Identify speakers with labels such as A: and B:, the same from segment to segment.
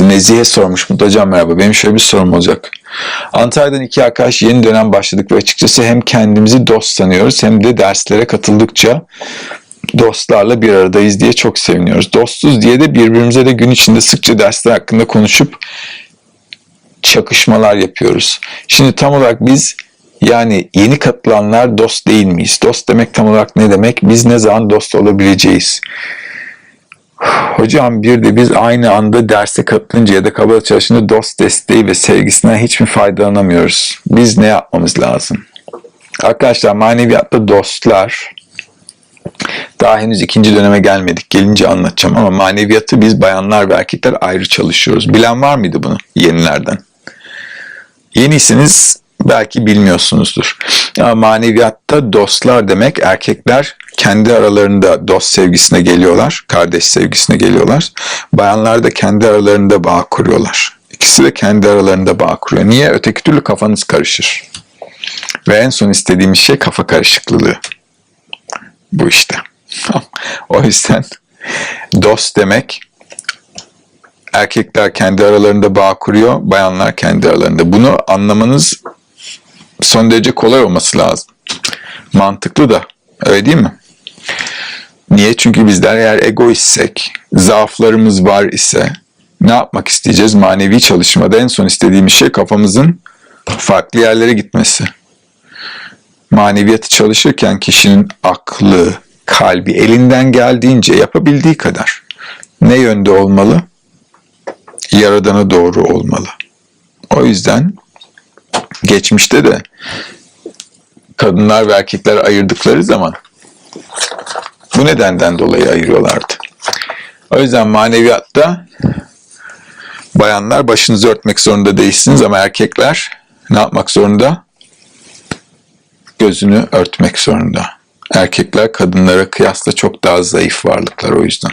A: Nezihe sormuş. Mutlu hocam merhaba. Benim şöyle bir sorum olacak. Antalya'dan iki arkadaş yeni dönem başladık ve açıkçası hem kendimizi dost sanıyoruz hem de derslere katıldıkça dostlarla bir aradayız diye çok seviniyoruz. Dostuz diye de birbirimize de gün içinde sıkça dersler hakkında konuşup çakışmalar yapıyoruz. Şimdi tam olarak biz yani yeni katılanlar dost değil miyiz? Dost demek tam olarak ne demek? Biz ne zaman dost olabileceğiz? Hocam bir de biz aynı anda derse katılınca ya da kabul çalışınca dost desteği ve sevgisinden hiç mi faydalanamıyoruz? Biz ne yapmamız lazım? Arkadaşlar maneviyatta dostlar daha henüz ikinci döneme gelmedik. Gelince anlatacağım ama maneviyatı biz bayanlar ve erkekler ayrı çalışıyoruz. Bilen var mıydı bunu yenilerden? Yenisiniz belki bilmiyorsunuzdur. Ama maneviyatta dostlar demek erkekler kendi aralarında dost sevgisine geliyorlar, kardeş sevgisine geliyorlar. Bayanlar da kendi aralarında bağ kuruyorlar. İkisi de kendi aralarında bağ kuruyor. Niye? Öteki türlü kafanız karışır. Ve en son istediğimiz şey kafa karışıklığı. Bu işte. o yüzden dost demek erkekler kendi aralarında bağ kuruyor, bayanlar kendi aralarında. Bunu anlamanız son derece kolay olması lazım. Mantıklı da. Öyle değil mi? Niye? Çünkü bizler eğer egoistsek, zaaflarımız var ise ne yapmak isteyeceğiz? Manevi çalışmada en son istediğimiz şey kafamızın farklı yerlere gitmesi. Maneviyatı çalışırken kişinin aklı, kalbi elinden geldiğince yapabildiği kadar ne yönde olmalı? Yaradana doğru olmalı. O yüzden geçmişte de kadınlar ve erkekler ayırdıkları zaman bu nedenden dolayı ayırıyorlardı. O yüzden maneviyatta bayanlar başınızı örtmek zorunda değilsiniz ama erkekler ne yapmak zorunda? Gözünü örtmek zorunda. Erkekler kadınlara kıyasla çok daha zayıf varlıklar o yüzden.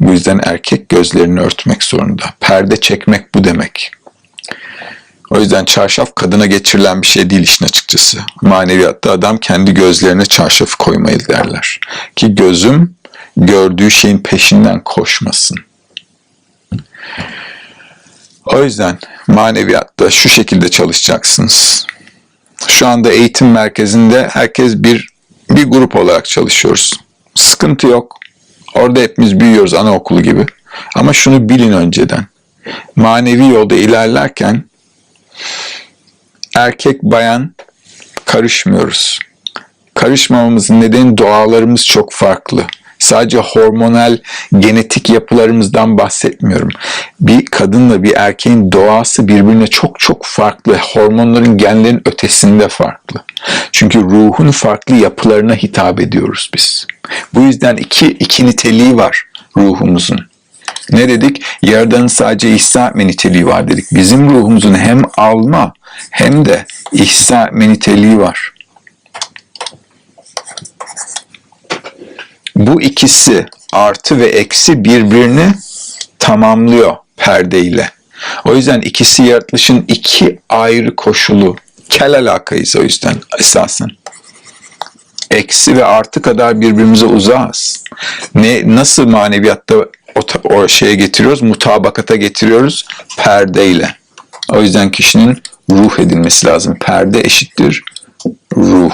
A: Bu yüzden erkek gözlerini örtmek zorunda. Perde çekmek bu demek. O yüzden çarşaf kadına geçirilen bir şey değil işin açıkçası. Maneviyatta adam kendi gözlerine çarşafı koymayı derler. Ki gözüm gördüğü şeyin peşinden koşmasın. O yüzden maneviyatta şu şekilde çalışacaksınız. Şu anda eğitim merkezinde herkes bir bir grup olarak çalışıyoruz. Sıkıntı yok. Orada hepimiz büyüyoruz anaokulu gibi. Ama şunu bilin önceden. Manevi yolda ilerlerken erkek bayan karışmıyoruz. Karışmamamızın nedeni doğalarımız çok farklı. Sadece hormonal genetik yapılarımızdan bahsetmiyorum. Bir kadınla bir erkeğin doğası birbirine çok çok farklı. Hormonların genlerin ötesinde farklı. Çünkü ruhun farklı yapılarına hitap ediyoruz biz. Bu yüzden iki, iki niteliği var ruhumuzun. Ne dedik? Yaradanın sadece ihsa etme niteliği var dedik. Bizim ruhumuzun hem alma hem de ihsa etme niteliği var. Bu ikisi artı ve eksi birbirini tamamlıyor perdeyle. O yüzden ikisi yaratılışın iki ayrı koşulu. Kel alakayız o yüzden esasen. Eksi ve artı kadar birbirimize uzağız. Ne, nasıl maneviyatta o, o şeye getiriyoruz? Mutabakata getiriyoruz perdeyle. O yüzden kişinin ruh edilmesi lazım. Perde eşittir ruh.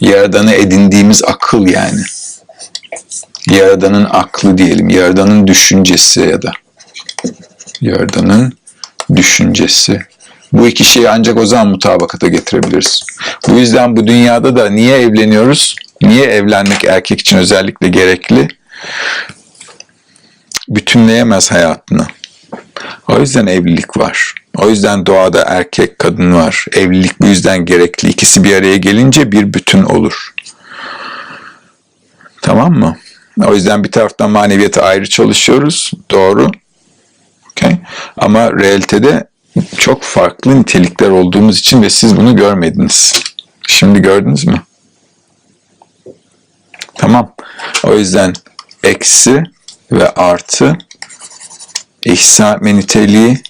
A: Yaradanı edindiğimiz akıl yani. Yaradanın aklı diyelim, Yaradanın düşüncesi ya da Yaradanın düşüncesi. Bu iki şeyi ancak o zaman mutabakata getirebiliriz. Bu yüzden bu dünyada da niye evleniyoruz? Niye evlenmek erkek için özellikle gerekli? Bütünleyemez hayatını. O yüzden evlilik var. O yüzden doğada erkek, kadın var. Evlilik bu yüzden gerekli. İkisi bir araya gelince bir bütün olur. Tamam mı? O yüzden bir taraftan maneviyata ayrı çalışıyoruz. Doğru. Okay. Ama realitede çok farklı nitelikler olduğumuz için ve siz bunu görmediniz. Şimdi gördünüz mü? Tamam. O yüzden eksi ve artı ihsa etme niteliği,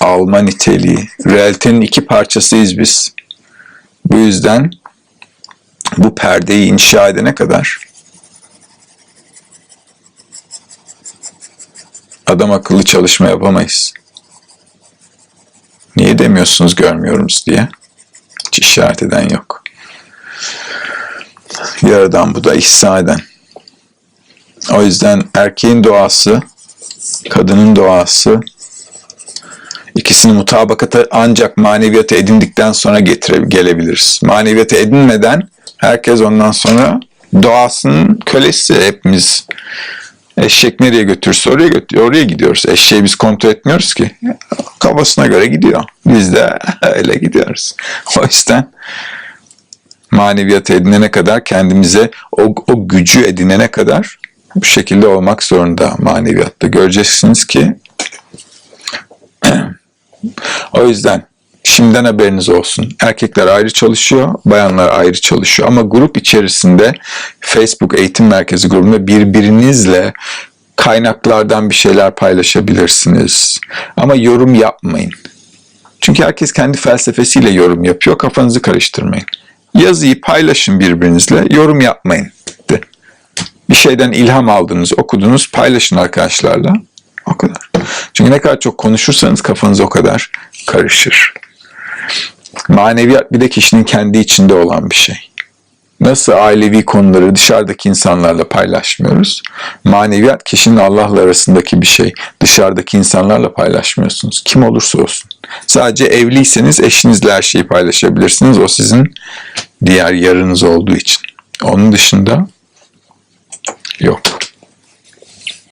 A: alma niteliği. Realitenin iki parçasıyız biz. Bu yüzden bu perdeyi inşa edene kadar adam akıllı çalışma yapamayız. Niye demiyorsunuz görmüyoruz diye. Hiç işaret eden yok. Yaradan bu da ihsa eden. O yüzden erkeğin doğası, kadının doğası ikisini mutabakata ancak maneviyata edindikten sonra getire gelebiliriz. Maneviyata edinmeden herkes ondan sonra doğasının kölesi hepimiz. Eşek nereye götürürse oraya götürüyor. Oraya gidiyoruz. Eşeği biz kontrol etmiyoruz ki. Kafasına göre gidiyor. Biz de öyle gidiyoruz. O yüzden maneviyatı edinene kadar kendimize o, o gücü edinene kadar bu şekilde olmak zorunda maneviyatta. Göreceksiniz ki o yüzden şimdiden haberiniz olsun. Erkekler ayrı çalışıyor, bayanlar ayrı çalışıyor. Ama grup içerisinde Facebook Eğitim Merkezi grubunda birbirinizle kaynaklardan bir şeyler paylaşabilirsiniz. Ama yorum yapmayın. Çünkü herkes kendi felsefesiyle yorum yapıyor. Kafanızı karıştırmayın. Yazıyı paylaşın birbirinizle, yorum yapmayın. Bir şeyden ilham aldınız, okudunuz, paylaşın arkadaşlarla. O kadar. Çünkü ne kadar çok konuşursanız kafanız o kadar karışır. Maneviyat bir de kişinin kendi içinde olan bir şey. Nasıl ailevi konuları dışarıdaki insanlarla paylaşmıyoruz? Maneviyat kişinin Allah'la arasındaki bir şey. Dışarıdaki insanlarla paylaşmıyorsunuz. Kim olursa olsun. Sadece evliyseniz eşinizle her şeyi paylaşabilirsiniz. O sizin diğer yarınız olduğu için. Onun dışında yok.